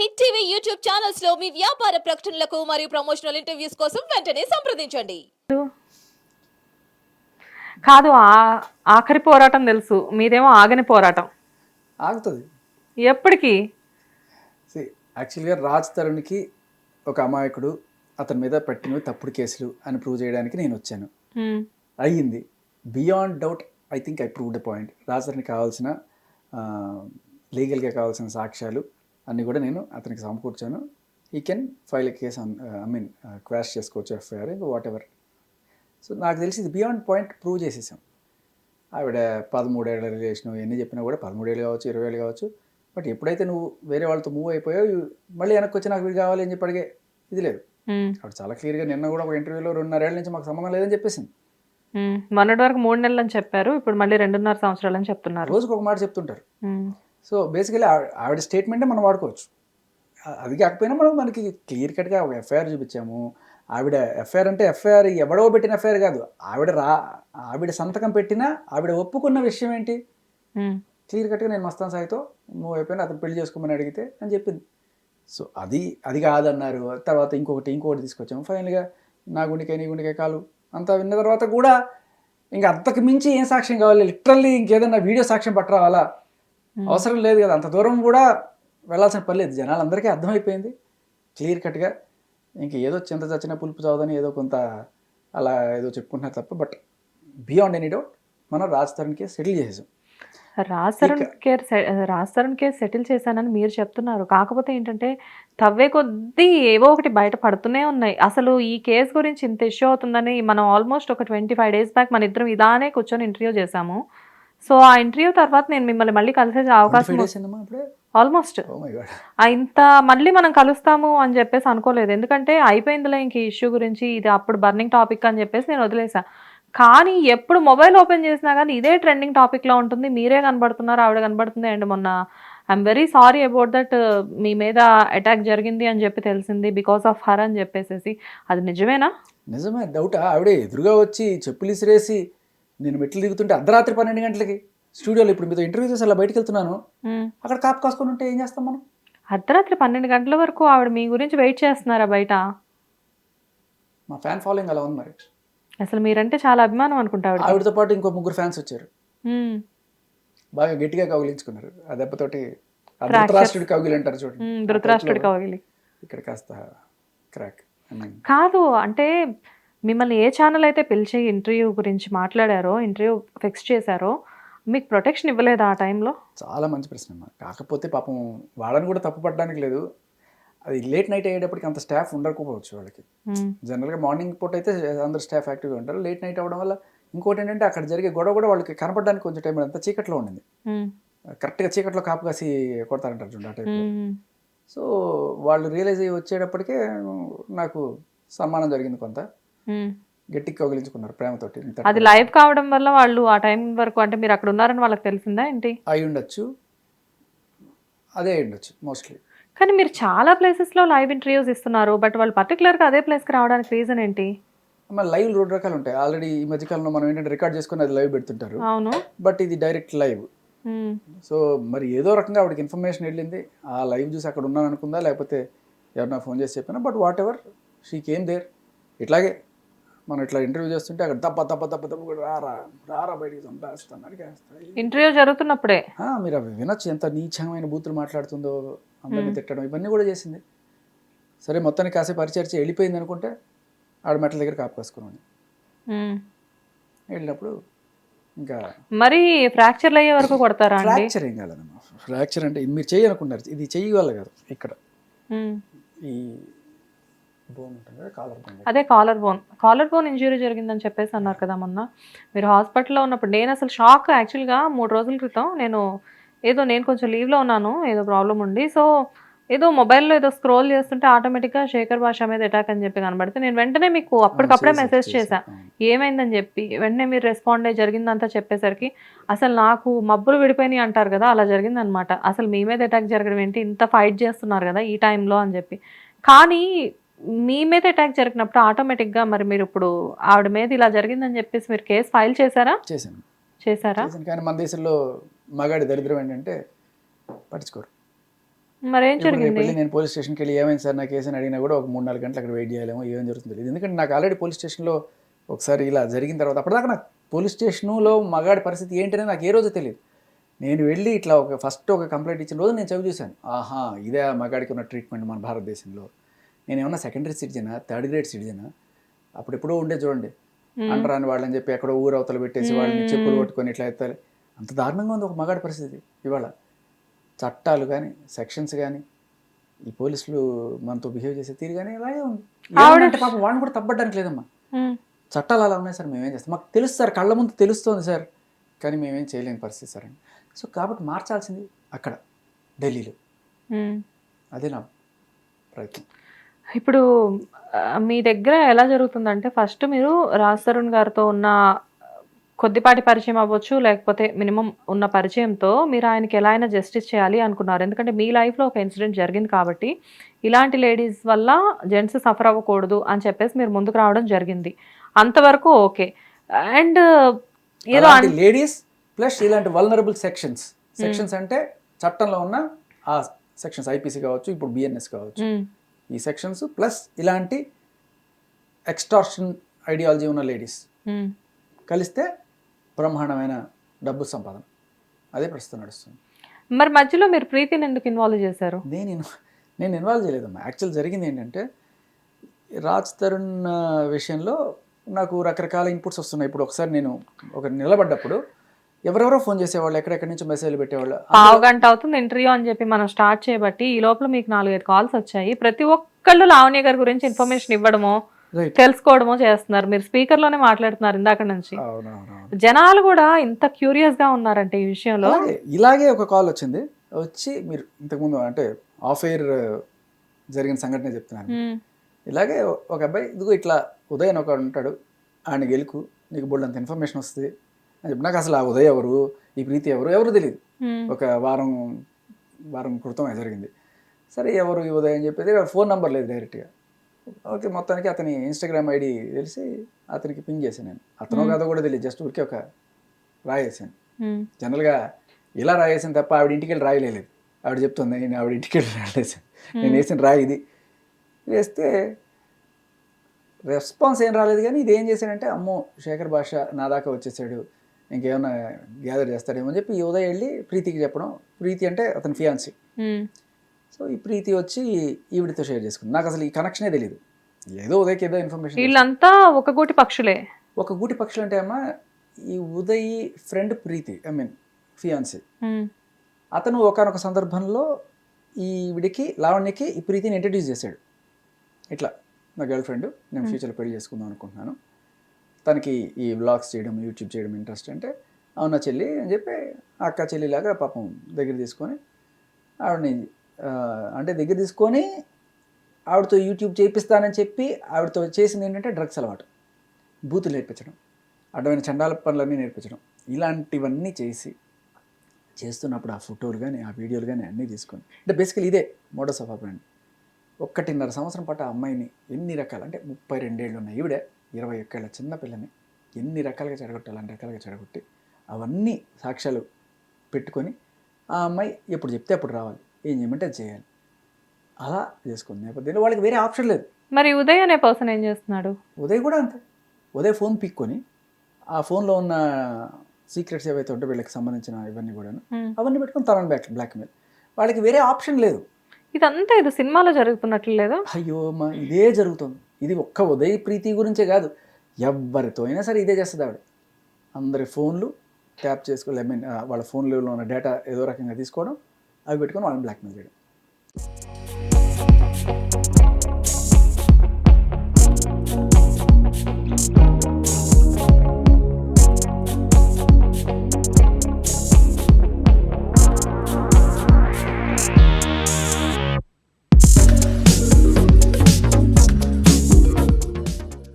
Hit TV YouTube ఛానల్స్లో మీ వ్యాపార ప్రకటనలకు మరియు ప్రమోషనల్ ఇంటర్వ్యూస్ కోసం వెంటనే సంప్రదించండి. కాదు ఆ- ఆఖరి పోరాటం తెలుసు. మీదేమో ఆగని పోరాటం. ఆగుతుంది. ఎప్పటికి? యాక్చువల్గా రాజ్ తరుణ్కి ఒక అమాయకుడు అతని మీద పెట్టినవి తప్పుడు కేసులు అని ప్రూవ్ చేయడానికి నేను వచ్చాను. అయ్యింది. Beyond doubt I think I prove the point Raj తరుణ్కి కావాల్సిన లీగల్గా కావాల్సిన సాక్ష్యాలు అన్నీ కూడా నేను అతనికి సమకూర్చాను. ఈ can file case I mean quash చేసుకోవచ్చు ఎఫ్ఐఆర్ వాట్ ఎవర్ సో నాకు తెలిసి ఇది బియాండ్ పాయింట్ ప్రూవ్ చేసేసాం. ఆవిడ పదమూడేళ్ళ రిలేషన్ ఎన్ని చెప్పినా కూడా పదమూడేళ్ళు కావచ్చు ఇరవై ఏళ్ళు కావచ్చు. బట్ ఎప్పుడైతే నువ్వు వేరే వాళ్ళతో మూవ్ అయిపోయావు you- మళ్ళీ వెనక్కి వచ్చి నాకు వీడు కావాలి అని చెప్పి అడిగే ఇది లేదు. ఉమ్, ఆవిడ చాలా క్లియర్గా నిన్న కూడా ఒక ఇంటర్వ్యూలో రెండున్నరేళ్ళ నుంచి మాకు సంబంధం లేదని చెప్పేసింది. ఉమ్. మొన్నటి వరకు మూడు నెలలు అని చెప్పారు ఇప్పుడు మళ్ళీ రెండున్నర సంవత్సరాలు అని చెప్తున్నారు. రోజుకు ఒక మాట చెప్తుంటారు. ఉమ్, సో బేసికలీ ఆవిడ స్టేట్మెంటే మనం వాడుకోవచ్చు. అది కాకపోయినా మనం మనకి క్లియర్ కట్గా ఒక ఎఫ్ఐఆర్ చూపించాము. ఆవిడ ఎఫ్ఐఆర్ అంటే ఎఫ్ఐఆర్ ఎవడో పెట్టిన ఎఫ్ఐఆర్ కాదు. ఆవిడ రా ఆవిడ సంతకం పెట్టినా ఆవిడ ఒప్పుకున్న విషయం ఏంటి? క్లియర్ కట్గా నేను మస్తాన్ సాయితో నువ్వు అయిపోయినా అతను పెళ్ళి చేసుకోమని అడిగితే అని చెప్పింది. సో అది అది కాదన్నారు. తర్వాత ఇంకొకటి ఇంకొకటి తీసుకొచ్చాము. ఫైనల్గా నా గుండెకాయ నీ గుండెకాయ కాలు. అంతా విన్న తర్వాత కూడా ఇంకా అంతకు మించి ఏం సాక్ష్యం కావాలి? లిటరల్లీ ఇంకేదన్నా వీడియో సాక్ష్యం పట్టరావాలా? అవసరం లేదు కదా. అంత దూరం కూడా వెళ్ళాల్సిన పని లేదు. జనాలందరికీ అర్థమైపోయింది. క్లియర్ కట్గా ఇంక ఏదో చింత చచ్చిన పులుపు చావదని ఏదో కొంత అలా ఏదో చెప్పుకుంటున్నారు తప్ప బట్ బియాండ్ ఎనీ డౌట్ మనం రాజ్ తరుణ్కి సెటిల్ చేసేసాం. రాజ్ తరుణ్ కేర్ సె- రాజ్ తరుణ్ కేర్ సెటిల్ చేశానని మీరు చెప్తున్నారు. కాకపోతే ఏంటంటే తవ్వే కొద్దీ ఏవో ఒకటి బయట పడుతూనే ఉన్నాయి. అసలు ఈ కేసు గురించి ఇంత ఇష్యూ అవుతుందని మనం ఆల్మోస్ట్ ఒక ట్వంటీ ఫైవ్ డేస్ బ్యాక్ మన ఇద్దరం ఇదానే కూర్చొని ఇంటర్వ్యూ చేశాము. సో ఆ ఇంటర్వ్యూ తర్వాత నేను మిమ్మల్ని మళ్ళీ కలిసే అవకాశం అప్పుడే? ఆల్మోస్ట్ ఇంత మళ్ళీ మనం కలుస్తాము అని చెప్పేసి అనుకోలేదు. ఎందుకంటే అయిపోయిందిలే ఇంక ఇష్యూ గురించి ఇది అప్పుడు బర్నింగ్ టాపిక్ అని చెప్పేసి నేను వదిలేసా. కానీ ఎప్పుడు మొబైల్ ఓపెన్ చేసినా కానీ ఇదే ట్రెండింగ్ టాపిక్లో ఉంటుంది. మీరే కనబడుతున్నారు ఆవిడ కనబడుతుంది. అండ్ మొన్న I'm very sorry about that మీ మీద అటాక్ జరిగింది అని చెప్పి తెలిసింది బికాస్ ఆఫ్ హర్ అని చెప్పేసేసి. అది నిజమేనా? నిజమే డౌటా ఆవిడే ఎదురుగా వచ్చి చెప్పులు ఇసిరేసి నేను మెట్లు దిగుతుంటే అర్ధరాత్రి పన్నెండు గంటలకి స్టూడియోలో ఇప్పుడు మీతో ఇంటర్వ్యూ చేసి అలా బయటకు వెళ్తున్నాను. అక్కడ కాపు కాసుకొని ఉంటే ఏం చేస్తాం మనం? అర్ధరాత్రి పన్నెండు గంటల వరకు ఆవిడ మీ గురించి వెయిట్ చేస్తున్నారా బయట? మా ఫ్యాన్ ఫాలోయింగ్ అలా ఉంది మరి. అసలు మీరంటే చాలా అభిమానం అనుకుంటా ఆవిడ ఆవిడతో పాటు ఇంకో ముగ్గురు ఫ్యాన్స్ వచ్చారు. బాగా గట్టిగా కౌగిలించుకున్నారు. ఆ దెబ్బతోటి ధృతరాష్ట్రుడి కౌగిలి అంటారు చూడండి. ధృతరాష్ట్రుడి కవగిలి ఇక్కడ కాస్త క్రాక్ కాదు అంటే మిమ్మల్ని ఏ ఛానల్ అయితే పిలిచి ఇంటర్వ్యూ గురించి మాట్లాడారో ఇంటర్వ్యూ ఫిక్స్ చేశారో మీకు ప్రొటెక్షన్ ఇవ్వలేదా ఆ టైంలో చాలా మంచి ప్రశ్న అమ్మా. కాకపోతే పాపం వాళ్ళని కూడా తప్పు పడడానికి లేదు. అది లేట్ నైట్ అయ్యేటప్పటికి అంత స్టాఫ్ ఉండకపోవచ్చు వాళ్ళకి. జనరల్గా మార్నింగ్ పూట అయితే అందరు స్టాఫ్ యాక్టివ్గా ఉంటారు. లేట్ నైట్ అవ్వడం వల్ల ఇంకోటి ఏంటంటే అక్కడ జరిగే గొడవ కూడా వాళ్ళకి కనపడడానికి కొంచెం టైం అంతా చీకట్లో ఉండింది. కరెక్ట్గా చీకట్లో కాపు కాసి కొడతారంటారు చూడండి ఆ టైప్ సో వాళ్ళు రియలైజ్ అయ్యి వచ్చేటప్పటికే నాకు సన్మానం జరిగింది కొంత. గట్టికి కౌగిలించుకున్నారు ప్రేమతోటి. అది లైవ్ కావడం వల్ల వాళ్ళు ఆ టైం వరకు అంటే మీరు అక్కడ ఉన్నారని వాళ్ళకి తెలిసిందా ఏంటి? అయి ఉండొచ్చు. అదే అయి ఉండొచ్చు మోస్ట్లీ. కానీ మీరు చాలా ప్లేసెస్లో లైవ్ ఇంటర్వ్యూస్ ఇస్తున్నారు బట్ వాళ్ళు పర్టికులర్గా అదే ప్లేస్కి రావడానికి రీజన్ ఏంటి? మన లైవ్ రెండు రకాలు ఉంటాయి. ఆల్రెడీ ఈ మధ్యకాలంలో మనం ఏంటంటే రికార్డ్ చేసుకుని అది లైవ్ పెడుతుంటారు. అవును. బట్ ఇది డైరెక్ట్ లైవ్. సో మరి ఏదో రకంగా ఆవిడకి ఇన్ఫర్మేషన్ వెళ్ళింది. ఆ లైవ్ చూసి అక్కడ ఉన్నాను అనుకుందా లేకపోతే ఎవరన్నా ఫోన్ చేసి చెప్పినా? But whatever she came there ఇట్లాగే మనం ఇట్లా ఇంటర్వ్యూ చేస్తుంటే అక్కడ దప్ప దప్ప దప్ప దప్ప రారా రారా బయటికి చంపేస్తాను అడిగేస్తాను ఇంటర్వ్యూ జరుగుతున్నప్పుడే. మీరు అవి వినొచ్చు ఎంత నీచమైన బూతులు మాట్లాడుతుందో అందరిని తిట్టడం ఇవన్నీ కూడా చేసింది. సరే మొత్తానికి కాసేపు పరిచర్చ వెళ్ళిపోయింది అనుకుంటే ఆడ మెట్ల దగ్గర కాపు కాసుకున్నాను. మ్మ్. వెళ్ళినప్పుడు ఇంకా మరి ఫ్రాక్చర్లు అయ్యే వరకు కొడతారా ఫ్రాక్చర్ ఏం కాలేదమ్మా ఫ్రాక్చర్ అంటే మీరు చేయనుకున్నారు ఇది చెయ్యగల కాదు ఇక్కడ. ఈ బోన్ ఉంటుంది అదే collar bone collar bone injury జరిగిందని చెప్పేసి అన్నారు కదా మొన్న. మీరు హాస్పిటల్లో ఉన్నప్పుడు నేను అసలు షాక్ యాక్చువల్గా మూడు రోజుల క్రితం నేను ఏదో నేను కొంచెం లీవ్లో ఉన్నాను ఏదో ప్రాబ్లం ఉండి. సో ఏదో మొబైల్లో ఏదో స్క్రోల్ చేస్తుంటే ఆటోమేటిక్గా శేఖర్ భాష మీద అటాక్ అని చెప్పి కనబడితే నేను వెంటనే మీకు అప్పటికప్పుడే మెసేజ్ చేశారు. చేశా. అవును. ఏమైందని చెప్పి వెంటనే మీరు రెస్పాండ్ అయ్యి జరిగిందంతా చెప్పేసరికి అసలు నాకు మబ్బులు విడిపోయినాయి అంటారు కదా అలా జరిగిందనమాట అసలు మీ మీద అటాక్ జరగడం ఏంటి? ఇంత ఫైట్ చేస్తున్నారు కదా ఈ టైంలో అని చెప్పి. కానీ మీ మీద అటాక్ జరిగినప్పుడు ఆటోమేటిక్గా మరి మీరు ఇప్పుడు ఆవిడ మీద ఇలా జరిగిందని చెప్పేసి మీరు కేసు ఫైల్ చేశారా? చేశాను. చేశారా? కానీ మన దేశంలో మగాడి దరిద్రం ఏంటంటే పట్టించుకోరు. మరేం జరిగింది? నేను పోలీస్ స్టేషన్కి వెళ్ళి ఏమైంది సార్? నా కేసు అని అడిగినా కూడా ఒక మూడు నాలుగు గంటలు అక్కడ వెయిట్ చేయాలేమో ఏం జరుగుతుంది తెలియదు. ఎందుకంటే నాకు ఆల్రెడీ పోలీస్ స్టేషన్లో ఒకసారి ఇలా జరిగిన తర్వాత అప్పటిదాకా నాకు పోలీస్ స్టేషన్లో మగాడి పరిస్థితి ఏంటనే నాకు ఏ రోజు తెలియదు. నేను వెళ్ళి ఇట్లా ఒక ఫస్ట్ ఒక కంప్లైంట్ ఇచ్చిన రోజు నేను చదివి చూశాను. ఆహా ఇదే ఆ మగాడికి ఉన్న ట్రీట్మెంట్ మన భారతదేశంలో. నేను ఏమన్నా సెకండరీ సిటిజనా? థర్డ్ గ్రేడ్ సిటిజనా? అప్పుడు ఎప్పుడో ఉండే చూడండి. అంటరాని వాళ్ళని చెప్పి ఎక్కడో ఊరు అవతల పెట్టేసి వాళ్ళని చెప్పులు కొట్టుకొని ఇట్లా ఎత్తాలి అంత దారుణంగా ఉంది ఒక మగాడి పరిస్థితి ఇవాళ. చట్టాలు కానీ సెక్షన్స్ కానీ ఈ పోలీసులు మనతో బిహేవ్ చేసే తీరు కానీ ఇలాగే ఉంది? పాపం వాళ్ళని కూడా తప్పడానికి లేదమ్మా. చట్టాలు అలా ఉన్నాయి సార్ మేమేం చేస్తాం? మాకు తెలుసు సార్ కళ్ళ ముందు తెలుస్తుంది సార్. కానీ మేమేం చేయలేని పరిస్థితి సార్ అని సో కాబట్టి మార్చాల్సింది అక్కడ ఢిల్లీలో. అదే నా ప్రయత్నం. ఇప్పుడు మీ దగ్గర ఎలా జరుగుతుందంటే ఫస్ట్ మీరు రాజ్ తరుణ్ గారితో ఉన్న కొద్దిపాటి పరిచయం అవ్వచ్చు లేకపోతే మినిమం ఉన్న పరిచయంతో మీరు ఆయనకి ఎలా అయినా జస్టిస్ చేయాలి అనుకున్నారు. ఎందుకంటే మీ లైఫ్లో ఒక ఇన్సిడెంట్ జరిగింది కాబట్టి ఇలాంటి లేడీస్ వల్ల జెంట్స్ సఫర్ అవ్వకూడదు అని చెప్పేసి మీరు ముందుకు రావడం జరిగింది. అంతవరకు ఓకే. అండ్ ఏదో లేడీస్ ప్లస్ ఇలాంటి వల్నరబుల్ సెక్షన్స్ సెక్షన్స్ అంటే చట్టంలో ఉన్న ఆ సెక్షన్స్ ఐపీసీ కావచ్చు ఇప్పుడు బిఎన్ఎస్ కావచ్చు. ఈ సెక్షన్స్ ప్లస్ ఇలాంటి ఎక్స్టార్షన్ ఐడియాలజీ ఉన్న లేడీస్ ఉమ్. కలిస్తే బ్రహ్మాండమైన డబ్బు సంపాదన. అదే ప్రస్తుతం నడుస్తుంది. మరి మధ్యలో మీరు ప్రీతిని ఎందుకు ఇన్వాల్వ్ చేశారు? నేను నేను ఇన్వాల్వ్ చేయలేదమ్మా. యాక్చువల్ జరిగింది ఏంటంటే రాజ్ తరుణ్ విషయంలో నాకు రకరకాల ఇన్పుట్స్ వస్తున్నాయి. ఇప్పుడు ఒకసారి నేను ఒక నిలబడ్డప్పుడు ఎవరెవరో ఫోన్ చేసేవాళ్ళు ఎక్కడెక్కడి నుంచి మెసేజ్లు పెట్టేవాళ్ళు. పావు గంట అవుతుంది ఇంటర్వ్యూ అని చెప్పి మనం స్టార్ట్ చేయబట్టి ఈ లోపల మీకు నాలుగైదు కాల్స్ వచ్చాయి. ప్రతి ఒక్కళ్ళు లావణ్య గారి గురించి ఇన్ఫర్మేషన్ ఇవ్వడమో తెలుసుకోవడమో చేస్తున్నారు. మీరు స్పీకర్లోనే మాట్లాడుతున్నారు ఇందాక నుంచి. జనాలు కూడా ఇంత క్యూరియస్గా ఉన్నారంటే ఈ విషయంలో. ఇలాగే ఒక కాల్ వచ్చింది. వచ్చి మీరు ఇంతకుముందు అంటే ఆఫ్ ఎయిర్ జరిగిన సంఘటన చెప్తున్నాను. ఇలాగే ఒక అబ్బాయి ఇదిగో ఇట్లా ఉదయ్ ఒకడు ఉంటాడు. ఆయన గెలుకు నీకు బోల్డంత ఇన్ఫర్మేషన్ వస్తుంది. నాకు అసలు ఆ ఉదయ్ ఎవరు ఈ ప్రీతి ఎవరు ఎవరు తెలియదు ఒక వారం వారం క్రితం జరిగింది. సరే ఎవరు ఈ ఉదయ్ అని చెప్పేది ఫోన్ నెంబర్ లేదు డైరెక్ట్గా. ఓకే మొత్తానికి అతని ఇన్స్టాగ్రామ్ ఐడి తెలిసి అతనికి పింగ్ చేశాను నేను. అతను కాదో కూడా తెలియదు జస్ట్ ఊరికే ఒక రాయేసాను ఉమ్, జనరల్గా ఇలా రాయేసాను తప్ప ఆవిడ ఇంటికి వెళ్ళి రాయలేదు. ఆవిడ చెప్తుంది నేను ఆవిడ ఇంటికి వెళ్ళి రాయలేసాను నేను వేసిన రాయి ఇది. వేస్తే రెస్పాన్స్ ఏం రాలేదు కానీ ఇది ఏం చేశాడంటే అమ్మో శేఖర్ భాష నా దాకా వచ్చేసాడు. ఇంకేమైనా గ్యాదర్ చేస్తాడేమో అని చెప్పి ఈ ఉదయం వెళ్ళి ప్రీతికి చెప్పడం. ప్రీతి అంటే అతని ఫియాన్సీ సో ఈ ప్రీతి వచ్చి ఈవిడితో షేర్ చేసుకుంది. నాకు అసలు ఈ కనెక్షనే తెలియదు ఏదో ఉదయ్కి ఏదో ఇన్ఫర్మేషన్ వీళ్ళంతా ఒక గూటి పక్షులే. ఒక గూటి పక్షులు అంటే అమ్మ ఈ Uday friend Preeti I mean fiancee అతను ఒకనొక సందర్భంలో ఈ విడికి లావణ్యకి ఈ ప్రీతిని ఇంట్రడ్యూస్ చేశాడు. ఇట్లా నా గర్ల్ ఫ్రెండ్ నేను ఫ్యూచర్లో పెళ్ళి చేసుకుందాం అనుకుంటున్నాను. తనకి ఈ వ్లాగ్స్ చేయడం యూట్యూబ్ చేయడం ఇంట్రెస్ట్ అంటే అవునా చెల్లి? అని చెప్పి అక్క చెల్లిలాగా పాపం దగ్గర తీసుకొని ఆవిడని అంటే దగ్గర తీసుకొని ఆవిడతో యూట్యూబ్ చేపిస్తానని చెప్పి ఆవిడతో చేసింది ఏంటంటే డ్రగ్స్ అలవాటు. బూతులు నేర్పించడం అడ్డమైన చండాల పనులన్నీ నేర్పించడం ఇలాంటివన్నీ చేసి చేస్తున్నప్పుడు ఆ ఫోటోలు కానీ ఆ వీడియోలు కానీ అన్నీ తీసుకొని అంటే బేసికలీ ఇదే మోడస్ ఆఫ్ ఆపరెంట్ ఒక్కటిన్నర సంవత్సరం పాటు ఆ అమ్మాయిని ఎన్ని రకాలు అంటే ముప్పై రెండేళ్ళు ఉన్నాయి ఈవిడే ఇరవై ఒక్కేళ్ళ చిన్న పిల్లని ఎన్ని రకాలుగా చెడగొట్టాలి అన్ని రకాలుగా చెడగొట్టి అవన్నీ సాక్ష్యాలు పెట్టుకొని ఆ అమ్మాయి ఎప్పుడు చెప్తే అప్పుడు రావాలి. ఏం చేయమంటే అది చేయాలి. అలా చేసుకుంది నేపథ్యంలో వాళ్ళకి వేరే ఆప్షన్ లేదు. మరి ఉదయ్ అనే పర్సన్ ఏం చేస్తున్నాడు? ఉదయ్ కూడా అంతే. ఉదయ్ ఫోన్ పిక్కొని ఆ ఫోన్లో ఉన్న సీక్రెట్స్ ఏవైతే ఉంటే వీళ్ళకి సంబంధించిన ఇవన్నీ కూడాను. అవన్నీ పెట్టుకొని తనని బ్లాక్ బ్లాక్మెయిల్ వాళ్ళకి వేరే ఆప్షన్ లేదు. ఇదంతా ఇది సినిమాలో జరుగుతున్నట్లు లేదా? అయ్యో మా ఇదే జరుగుతుంది. ఇది ఒక్క ఉదయ ప్రీతి గురించే కాదు. ఎవరితో అయినా సరే ఇదే చేస్తుంది ఆవిడ. అందరి ఫోన్లు ట్యాప్ చేసుకోవాలి ఐ మీన్ వాళ్ళ ఫోన్లలో ఉన్న డేటా ఏదో రకంగా తీసుకోవడం అవి పెట్టుకొని వాళ్ళని బ్లాక్మెయిల్ చేయడం.